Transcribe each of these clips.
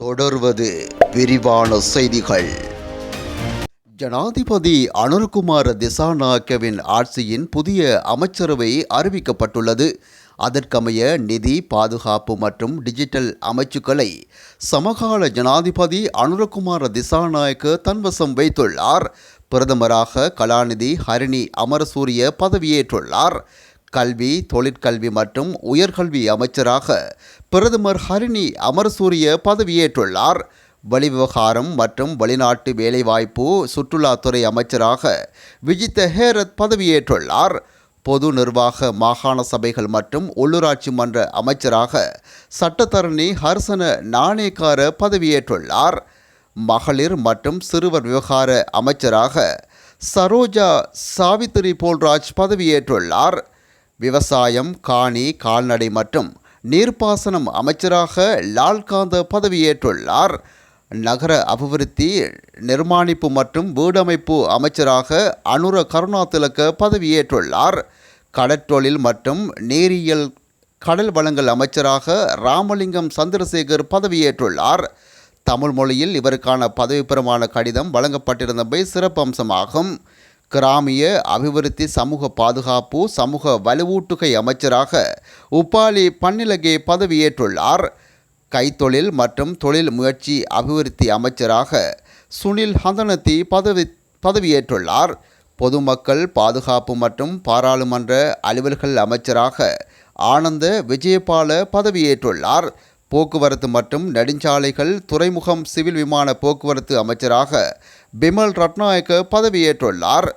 தொடர்வது விரிவான செய்திகள். ஜனாதிபதி அனுர்குமார திசாநாயக்கவின் ஆட்சியின் புதிய அமைச்சரவை அறிவிக்கப்பட்டுள்ளது. அதற்கமைய நிதி பாதுகாப்பு மற்றும் டிஜிட்டல் அமைச்சுக்களை சமகால ஜனாதிபதி அனுரகுமார திசாநாயக்க தன்வசம் வைத்துள்ளார். பிரதமராக கலாநிதி ஹரிணி அமரசூரிய பதவியேற்றுள்ளார். கல்வி தொழிற்கல்வி மற்றும் உயர்கல்வி அமைச்சராக பிரதமர் ஹரிணி அமரசூரிய பதவியேற்றுள்ளார். வெளிவிவகாரம் மற்றும் வெளிநாட்டு வேலைவாய்ப்பு சுற்றுலாத்துறை அமைச்சராக விஜித்த ஹேரத் பதவியேற்றுள்ளார். பொது நிர்வாக மாகாண சபைகள் மற்றும் உள்ளூராட்சி மன்ற அமைச்சராக சட்டத்தரணி ஹர்சன நாணேக்கார பதவியேற்றுள்ளார். மகளிர் மற்றும் சிறுவர் விவகார அமைச்சராக சரோஜா சாவித்திரி போல்ராஜ் பதவியேற்றுள்ளார். விவசாயம் காணி கால்நடை மற்றும் நீர்ப்பாசனம் அமைச்சராக லால்காந்த பதவியேற்றுள்ளார். நகர அபிவிருத்தி நிர்மாணிப்பு மற்றும் வீடமைப்பு அமைச்சராக அனுர கருணாதிலக்க பதவியேற்றுள்ளார். கடற்றொழில் மற்றும் நீரியல் கடல் வளங்கள் அமைச்சராக ராமலிங்கம் சந்திரசேகர் பதவியேற்றுள்ளார். தமிழ் மொழியில் இவருக்கான பதவி பிரமாண கடிதம் வழங்கப்பட்டிருந்தமை சிறப்பம்சமாகும். கிராமிய அபிவிருத்தி சமூக பாதுகாப்பு சமூக வலுவூட்டுகை அமைச்சராக உப்பாலி பன்னிலகே பதவியேற்றுள்ளார். கைத்தொழில் மற்றும் தொழில் முயற்சி அபிவிருத்தி அமைச்சராக சுனில் ஹந்தனத்தி பதவி பதவியேற்றுள்ளார். பொதுமக்கள் பாதுகாப்பு மற்றும் பாராளுமன்ற அலுவல்கள் அமைச்சராக ஆனந்த விஜயபால பதவியேற்றுள்ளார். போக்குவரத்து மற்றும் நெடுஞ்சாலைகள் துறைமுகம் சிவில் விமான போக்குவரத்து அமைச்சராக பிமல் ரட்நாயக்க பதவியேற்றுள்ளார்.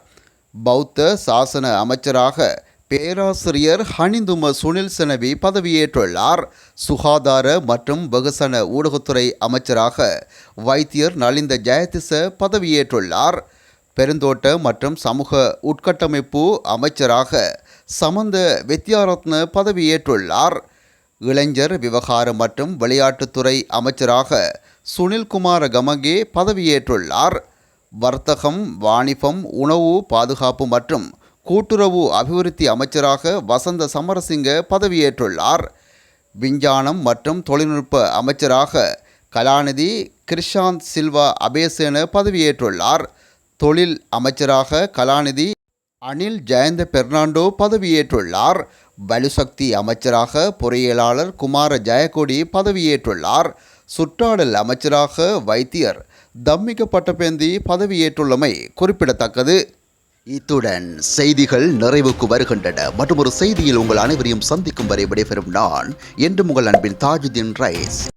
பௌத்த சாசன அமைச்சராக பேராசிரியர் ஹனிந்தும சுனில் செனவி பதவியேற்றுள்ளார். சுகாதார மற்றும் வெகுசன ஊடகத்துறை அமைச்சராக வைத்தியர் நலிந்த ஜெயதிச பதவியேற்றுள்ளார். பெருந்தோட்ட மற்றும் சமூக உட்கட்டமைப்பு அமைச்சராக சமந்த வித்யாரத்ன பதவியேற்றுள்ளார். இளைஞர் விவகாரம் மற்றும் விளையாட்டுத்துறை அமைச்சராக சுனில்குமார கமகே பதவியேற்றுள்ளார். வர்த்தகம் வாணிபம் உணவு பாதுகாப்பு மற்றும் கூட்டுறவு அபிவிருத்தி அமைச்சராக வசந்த சமரசிங்க பதவியேற்றுள்ளார். விஞ்ஞானம் மற்றும் தொழில்நுட்ப அமைச்சராக கலாநிதி கிருஷாந்த் சில்வா அபேசேன பதவியேற்றுள்ளார். தொழில் அமைச்சராக கலாநிதி அனில் ஜெயந்த பெர்னாண்டோ பதவியேற்றுள்ளார். வலுசக்தி அமைச்சராக பொறியியலாளர் குமார ஜெயக்கொடி பதவியேற்றுள்ளார். சுற்றாடல் அமைச்சராக வைத்தியர் தம்மிக பட்டபேந்தி பதவியேற்றுள்ளமை குறிப்பிடத்தக்கது. இத்துடன் செய்திகள் நிறைவுக்கு வருகின்றன. மற்றும் ஒரு செய்தியில் உங்கள் அனைவரையும் சந்திக்கும் வரை விடைபெறும் நான் என்று உங்கள் அன்பின் தாஜுதீன் ரைஸ்.